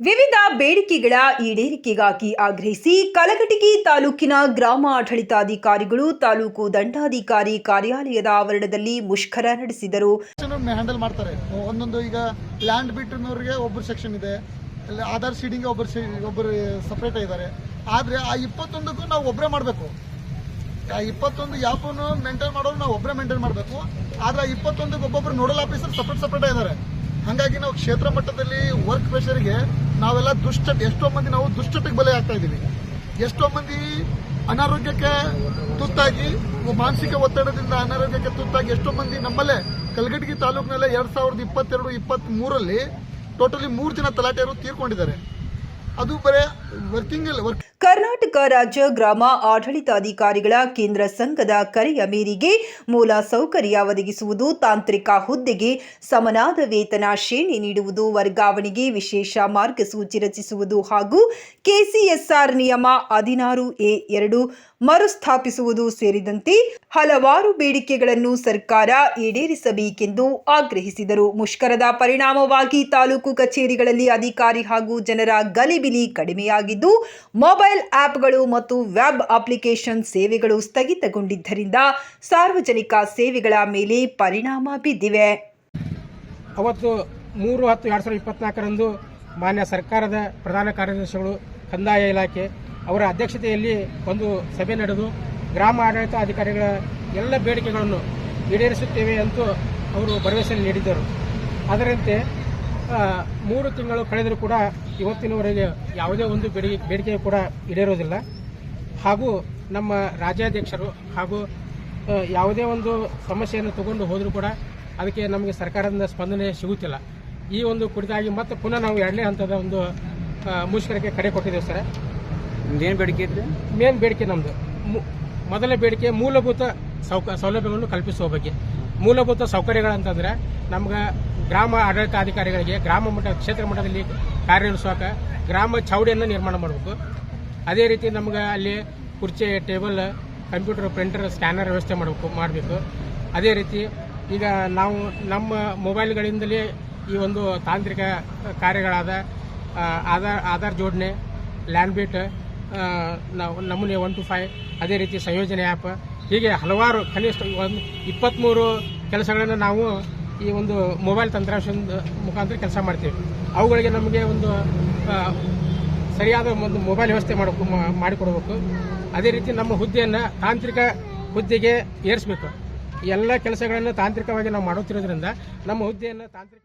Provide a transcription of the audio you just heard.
ವಿವಿಧ ಬೇಡಿಕೆಗಳ ಈಡೇರಿಕೆಗಾಗಿ ಆಗ್ರಹಿಸಿ ಕಲಘಟಗಿ ತಾಲೂಕಿನ ಗ್ರಾಮ ಆಡಳಿತಾಧಿಕಾರಿಗಳು ತಾಲೂಕು ದಂಡಾಧಿಕಾರಿ ಕಾರ್ಯಾಲಯದ ಆವರಣದಲ್ಲಿ ಮುಷ್ಕರ ನಡೆಸಿದರು. ಹ್ಯಾಂಡಲ್ ಮಾಡ್ತಾರೆ. ಒಂದೊಂದು ಈಗ ಲ್ಯಾಂಡ್ ಬಿಟ್ಟಿನವ್ರಿಗೆ ಒಬ್ಬರು ಸೆಕ್ಷನ್ ಇದೆ ಆಧಾರ್ ಸೀಡಿಂಗ್ ಒಬ್ಬರು ಒಬ್ಬರು ಸಪ್ರೇಟ್ ಇದ್ದಾರೆ ಆದರೆ ಆ ಇಪ್ಪತ್ತೊಂದಕ್ಕೂ ನಾವು ಒಬ್ಬರೇ ಮಾಡಬೇಕು. ಆ ಇಪ್ಪತ್ತೊಂದು ಯಾಪನ್ನು ಮೇಂಟೈನ್ ಮಾಡೋರು ನಾವು ಒಬ್ಬರೇ ಮೇಂಟೈನ್ ಮಾಡಬೇಕು. ಆದ್ರೆ ಆ ಇಪ್ಪತ್ತೊಂದಕ್ಕೆ ಒಬ್ಬೊಬ್ಬರು ನೋಡಲ್ ಆಫೀಸರ್ ಸಪ್ರೇಟ್ ಸಪ್ರೇಟ್ ಇದ್ದಾರೆ ಹಾಗಾಗಿ ನಾವು ಕ್ಷೇತ್ರ ಮಟ್ಟದಲ್ಲಿ ವರ್ಕ್ ಪ್ರೆಷರ್ಗೆ ನಾವೆಲ್ಲ ದುಷ್ಟ, ಎಷ್ಟೋ ಮಂದಿ ನಾವು ದುಷ್ಟತೆಗೆ ಬಲೆ ಆಗ್ತಾ ಇದ್ದೀವಿ. ಎಷ್ಟೋ ಮಂದಿ ಅನಾರೋಗ್ಯಕ್ಕೆ ತುತ್ತಾಗಿ, ಮಾನಸಿಕ ಒತ್ತಡದಿಂದ ಅನಾರೋಗ್ಯಕ್ಕೆ ತುತ್ತಾಗಿ ಎಷ್ಟೋ ಮಂದಿ ನಮ್ಮಲ್ಲೇ ಕಲಗಟಗಿ ತಾಲೂಕಿನಲ್ಲೇ ಎರಡು ಸಾವಿರದ ಇಪ್ಪತ್ತೆರಡು ಇಪ್ಪತ್ತ್ ಮೂರಲ್ಲಿ ಟೋಟಲಿ ಮೂರು ಜನ ತಲಾಟೆಯರು ತೀರ್ಕೊಂಡಿದ್ದಾರೆ. ಅದು ಬರೇ ವರ್ಕಿಂಗ್ ವರ್ಕ್ ಕರ್ನಾಟಕ ರಾಜ್ಯ ಗ್ರಾಮ ಆಡಳಿತಾಧಿಕಾರಿಗಳ ಕೇಂದ್ರ ಸಂಘದ ಕರೆಯ ಮೇರೆಗೆ ಮೂಲ ಸೌಕರ್ಯ ಒದಗಿಸುವುದು ತಾಂತ್ರಿಕ ಹುದ್ದೆಗೆ ಸಮನಾದ ವೇತನ ಶ್ರೇಣಿ ನೀಡುವುದು, ವರ್ಗಾವಣೆಗೆ ವಿಶೇಷ ಮಾರ್ಗಸೂಚಿ ರಚಿಸುವುದು ಹಾಗೂ ಕೆಸಿಎಸ್ಆರ್ ನಿಯಮ ಹದಿನಾರು ಎ ಎರಡು ಮರುಸ್ಥಾಪಿಸುವುದು ಸೇರಿದಂತೆ ಹಲವಾರು ಬೇಡಿಕೆಗಳನ್ನು ಸರ್ಕಾರ ಈಡೇರಿಸಬೇಕೆಂದು ಆಗ್ರಹಿಸಿದರು. ಮುಷ್ಕರದ ಪರಿಣಾಮವಾಗಿ ತಾಲೂಕು ಕಚೇರಿಗಳಲ್ಲಿ ಅಧಿಕಾರಿ ಹಾಗೂ ಜನರ ಗಲಿಬಿಲಿ ಕಡಿಮೆಯಾಗಿದ್ದು, ಮೊಬೈಲ್ ಆಪ್ಗಳು ಮತ್ತು ವೆಬ್ ಅಪ್ಲಿಕೇಶನ್ ಸೇವೆಗಳು ಸ್ಥಗಿತಗೊಂಡಿದ್ದರಿಂದ ಸಾರ್ವಜನಿಕ ಸೇವೆಗಳ ಮೇಲೆ ಪರಿಣಾಮ ಬಿದ್ದಿವೆ ಅವತ್ತು ಮೂರು ಹತ್ತು ಎರಡು ಸಾವಿರದ ಇಪ್ಪತ್ನಾಲ್ಕರಂದು ಮಾನ್ಯ ಸರ್ಕಾರದ ಪ್ರಧಾನ ಕಾರ್ಯದರ್ಶಿಗಳು ಕಂದಾಯ ಇಲಾಖೆ ಅವರ ಅಧ್ಯಕ್ಷತೆಯಲ್ಲಿ ಒಂದು ಸಭೆ ನಡೆದು ಗ್ರಾಮ ಆಡಳಿತ ಅಧಿಕಾರಿಗಳ ಎಲ್ಲ ಬೇಡಿಕೆಗಳನ್ನು ಈಡೇರಿಸುತ್ತೇವೆ ಅಂತೂ ಅವರು ಭರವಸೆ ನೀಡಿದ್ದರು. ಅದರಂತೆ ಮೂರು ತಿಂಗಳು ಕಳೆದರೂ ಕೂಡ ಇವತ್ತಿನವರೆಗೆ ಯಾವುದೇ ಒಂದು ಬೇಡಿಕೆ ಬೇಡಿಕೆ ಕೂಡ ಈಡೇರೋದಿಲ್ಲ ಹಾಗೂ ನಮ್ಮ ರಾಜ್ಯಾಧ್ಯಕ್ಷರು ಹಾಗೂ ಯಾವುದೇ ಒಂದು ಸಮಸ್ಯೆಯನ್ನು ತಗೊಂಡು ಹೋದರೂ ಕೂಡ ಅದಕ್ಕೆ ನಮಗೆ ಸರ್ಕಾರದಿಂದ ಸ್ಪಂದನೆ ಸಿಗುತ್ತಿಲ್ಲ. ಈ ಒಂದು ಕುರಿತಾಗಿ ಮತ್ತೆ ಪುನಃ ನಾವು ಎರಡನೇ ಹಂತದ ಒಂದು ಮುಷ್ಕರಕ್ಕೆ ಕರೆ ಕೊಟ್ಟಿದ್ದೇವೆ ಸರ್. ಏನು ಬೇಡಿಕೆ ಇದೆ ಮೇನ್ ಬೇಡಿಕೆ ನಮ್ಮದು ಮೊದಲ ಬೇಡಿಕೆ ಮೂಲಭೂತ ಸೌಕ ಸೌಲಭ್ಯಗಳನ್ನು ಕಲ್ಪಿಸುವ ಬಗ್ಗೆ. ಮೂಲಭೂತ ಸೌಕರ್ಯಗಳಂತಂದರೆ ನಮ್ಗೆ ಗ್ರಾಮ ಆಡಳಿತಾಧಿಕಾರಿಗಳಿಗೆ, ಗ್ರಾಮ ಮಟ್ಟ, ಕ್ಷೇತ್ರ ಮಟ್ಟದಲ್ಲಿ ಕಾರ್ಯನಿರ್ವಹಿಸುವಾಗ ಗ್ರಾಮ ಚೌಡಿಯನ್ನು ನಿರ್ಮಾಣ ಮಾಡಬೇಕು. ಅದೇ ರೀತಿ ನಮ್ಗೆ ಅಲ್ಲಿ ಕುರ್ಚಿ, ಟೇಬಲ್, ಕಂಪ್ಯೂಟರ್, ಪ್ರಿಂಟರ್, ಸ್ಕ್ಯಾನರ್ ವ್ಯವಸ್ಥೆ ಮಾಡಬೇಕು ಮಾಡಬೇಕು. ಅದೇ ರೀತಿ ಈಗ ನಾವು ನಮ್ಮ ಮೊಬೈಲ್ಗಳಿಂದಲೇ ಈ ಒಂದು ತಾಂತ್ರಿಕ ಕಾರ್ಯಗಳಾದ ಆಧಾರ್ ಆಧಾರ್ ಜೋಡಣೆ ಲ್ಯಾಂಡ್ ಬೀಟ್ ನಮೂನೆ ಒನ್ ಟು ಫೈವ್, ಅದೇ ರೀತಿ ಸಂಯೋಜನೆ ಆ್ಯಪ್, ಹೀಗೆ ಹಲವಾರು ಕನಿಷ್ಠ ಒಂದು ಇಪ್ಪತ್ತ್ಮೂರು ಕೆಲಸಗಳನ್ನು ನಾವು ಈ ಒಂದು ಮೊಬೈಲ್ ತಂತ್ರಾಂಶದ ಮುಖಾಂತರ ಕೆಲಸ ಮಾಡ್ತೀವಿ. ಅವುಗಳಿಗೆ ನಮಗೆ ಒಂದು ಸರಿಯಾದ ಒಂದು ಮೊಬೈಲ್ ವ್ಯವಸ್ಥೆ ಮಾಡಬೇಕು ಮಾಡಿಕೊಡಬೇಕು. ಅದೇ ರೀತಿ ನಮ್ಮ ಹುದ್ದೆಯನ್ನು ತಾಂತ್ರಿಕ ಹುದ್ದೆಗೆ ಏರಿಸಬೇಕು. ಎಲ್ಲ ಕೆಲಸಗಳನ್ನು ತಾಂತ್ರಿಕವಾಗಿ ನಾವು ಮಾಡುತ್ತಿರೋದ್ರಿಂದ ನಮ್ಮ ಹುದ್ದೆಯನ್ನು ತಾಂತ್ರಿಕ